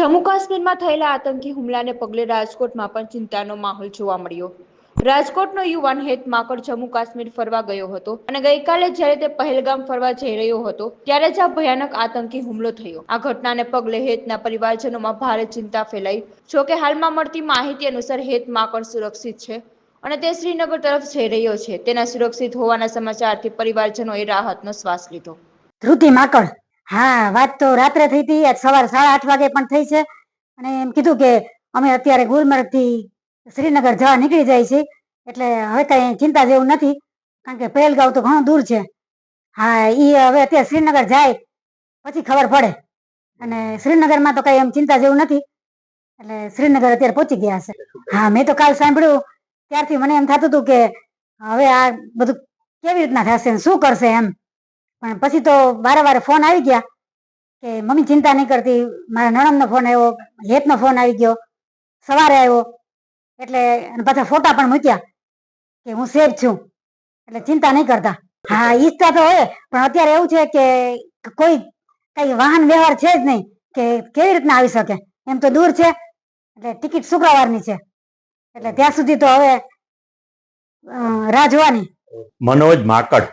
જમ્મુ કાશ્મીરમાં થયેલા આતંકી હુમલાને પગલે રાજકોટમાં પણ ચિંતાનો માહોલ જોવા મળ્યો. રાજકોટનો યુવાન હેત માકડ જમ્મુ કાશ્મીર ફરવા ગયો હતો અને ગઈકાલે જ્યારે તે પહેલગામ ફરવા જઈ રહ્યો હતો, ત્યારે જ આ ભયાનક આતંકી હુમલો થયો. આ ઘટનાને પગલે હેતના પરિવારજનોમાં ભારે ચિંતા ફેલાઈ. જોકે હાલમાં મળતી માહિતી અનુસાર હેત માકડ સુરક્ષિત છે અને તે શ્રીનગર તરફ જઈ રહ્યો છે. તેના સુરક્ષિત હોવાના સમાચારથી પરિવારજનોએ રાહતનો શ્વાસ લીધો. ધ્રુતિ માકડ હા, વાત તો રાત્રે થઈ હતી, આજ સવારે સાડા આઠ વાગે પણ થઈ છે. અને એમ કીધું કે અમે અત્યારે ગુલમર્ગથી શ્રીનગર જવા નીકળી જાય છે એટલે હવે કઈ ચિંતા જેવું નથી, કારણ કે પહેલગાંવ તો ઘણું દૂર છે. હા એ હવે અત્યારે શ્રીનગર જાય, પછી ખબર પડે. અને શ્રીનગરમાં તો કઈ એમ ચિંતા જેવું નથી. એટલે શ્રીનગર અત્યારે પહોંચી ગયા છે. હા, મેં તો કાલ સાંભળ્યું, ત્યારથી મને એમ થતું હતું કે હવે આ બધું કેવી રીતના થશે શું કરશે એમ? પણ પછી તો વારે ફોન આવી ગયા કે મમ્મી ચિંતા નહીં કરતી, મારા નણંદનો ફોન આવ્યો હેતનો ફોન આવી ગયો, સવારે આવ્યો, એટલે પાછા ફોટા પણ મૂક્યા કે હું સેફ છું, એટલે ચિંતા નહીં કરતા. હા ઈચ્છા તો હોય, પણ અત્યારે એવું છે કે કોઈ કઈ વાહન વ્યવહાર છે જ નહીં કે કેવી રીતના આવી શકે, એમ તો દૂર છે, એટલે ટિકિટ શુક્રવારની છે, એટલે ત્યાં સુધી તો હવે રાહ જોવાની. મનોજ માકડ.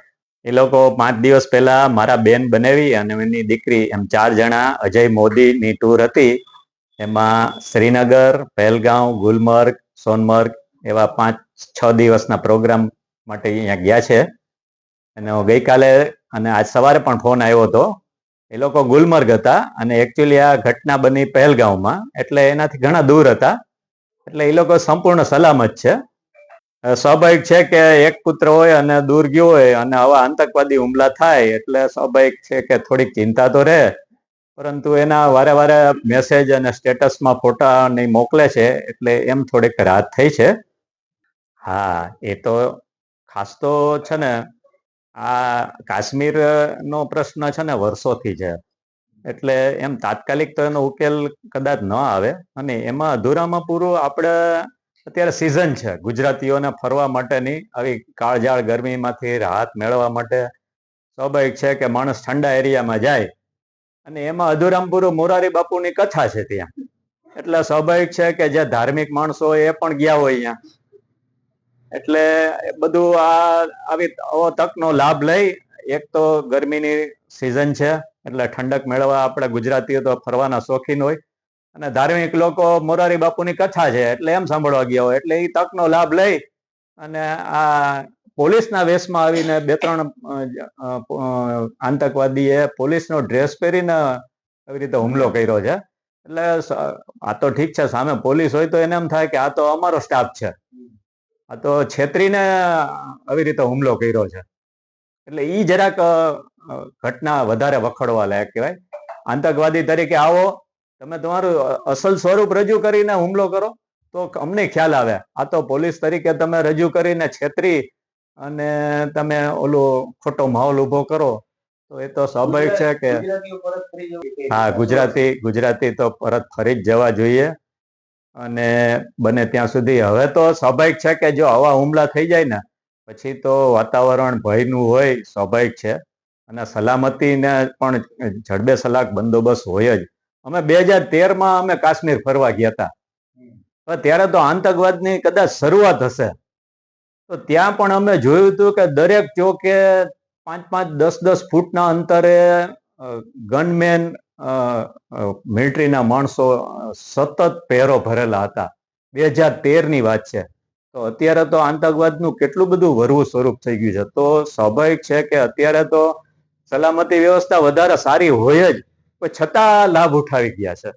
એ લોકો પાંચ દિવસ પહેલા મારા બેન બનાવી અને એની દીકરી, એમ ચાર જણા, અજય મોદીની ટૂર હતી. એમાં શ્રીનગર પહેલગાંવ ગુલમર્ગ, સોનમર્ગ એવા પાંચ, છ દિવસના પ્રોગ્રામ માટે અહીંયા ગયા છે. અને ગઈકાલે અને આજ સવારે પણ ફોન આવ્યો હતો. એ લોકો ગુલમર્ગ હતા અને એકચ્યુઅલી આ ઘટના બની પહેલગાંવમાં એટલે એનાથી ઘણા દૂર હતા. એટલે એ લોકો સંપૂર્ણ સલામત છે. સ્વાભાવિક છે કે એક પુત્ર હોય અને દૂર ગયો હોય અને આવા આતંકવાદી હુમલા થાય એટલે સ્વાભાવિક છે કે થોડીક ચિંતા તો રહે. પરંતુ એના વારે વારે મેસેજ અને સ્ટેટસમાં ફોટા નહીં મોકલે છે એટલે એમ થોડીક રાહત થઈ છે. હા, એ તો ખાસ તો છે ને, આ કાશ્મીર નો પ્રશ્ન છે ને વર્ષોથી છે. એટલે એમ તાત્કાલિક તો એનો ઉકેલ કદાચ ન આવે અને એમાં અધૂરામાં પૂરું આપણે અત્યારે સિઝન છે. ગુજરાતીઓને ફરવા માટેની આવી કાળજાળ ગરમીમાંથી રાહત મેળવવા માટે સ્વાભાવિક છે કે માણસ ઠંડા એરિયામાં જાય અને એમાં અધુરામપુર પૂરું મોરારી બાપુની કથા છે ત્યાં. એટલે સ્વાભાવિક છે કે જે ધાર્મિક માણસો એ પણ ગયા હોય અહીંયા. એટલે બધું આ આવી આવો તકનો લાભ લઈ એક તો ગરમીની સિઝન છે. એટલે ઠંડક મેળવવા આપણે ગુજરાતીઓ તો ફરવાના શોખીન હોય. અને ધાર્મિક લોકો મોરારી બાપુની કથા છે એટલે એમ સાંભળવા ગયા હોય. એટલે એ તકનો લાભ લઈ અને આ પોલીસના વેશમાં આવીને બે ત્રણ આતંકવાદીએ પોલીસનો ડ્રેસ પહેરીને આવી રીતે હુમલો કર્યો છે. એટલે આ તો ઠીક છે સામે પોલીસ હોય તો એને એમ થાય કે આ તો અમારો સ્ટાફ છે. આ તો છેતરીને આવી રીતે હુમલો કર્યો છે. એટલે એ જરાક ઘટના વધારે વખોડવા લાયક કહેવાય. આતંકવાદી તરીકે આવો તમે તમારું અસલ સ્વરૂપ રજૂ કરીને હુમલો કરો, તો અમને ખ્યાલ આવે. આ તો પોલીસ તરીકે તમે રજૂ કરીને છેતરી અને તમે ઓલો ખોટો માહોલ ઊભો કરો, તો એ તો સ્વાભાવિક છે કે હા, ગુજરાતી ગુજરાતી તો પરત ફરી જ જવા જોઈએ અને બને ત્યાં સુધી. હવે તો સ્વાભાવિક છે કે જો આવા હુમલા થઈ જાય ને, પછી તો વાતાવરણ ભયનું હોય, સ્વાભાવિક છે. અને સલામતીને પણ જડબે સલાક બંદોબસ્ત હોય જ. અમે બે હજાર તેરમાં અમે કાશ્મીર ફરવા ગયા હતા. ત્યારે તો આતંકવાદની કદાચ શરૂઆત હશે. તો ત્યાં પણ અમે જોયું હતું કે દરેક ચોકે પાંચ પાંચ, દસ દસ ફૂટના અંતરે ગનમેન મિલિટરીના માણસો સતત પહેરો ભરેલા હતા. બે હજાર તેરની વાત છે. તો અત્યારે તો આતંકવાદનું કેટલું બધું વરવું સ્વરૂપ થઈ ગયું છે. તો સ્વાભાવિક છે કે અત્યારે તો સલામતી વ્યવસ્થા વધારે સારી હોય જ. પણ છતાં લાભ ઉઠાવી ગયા છે.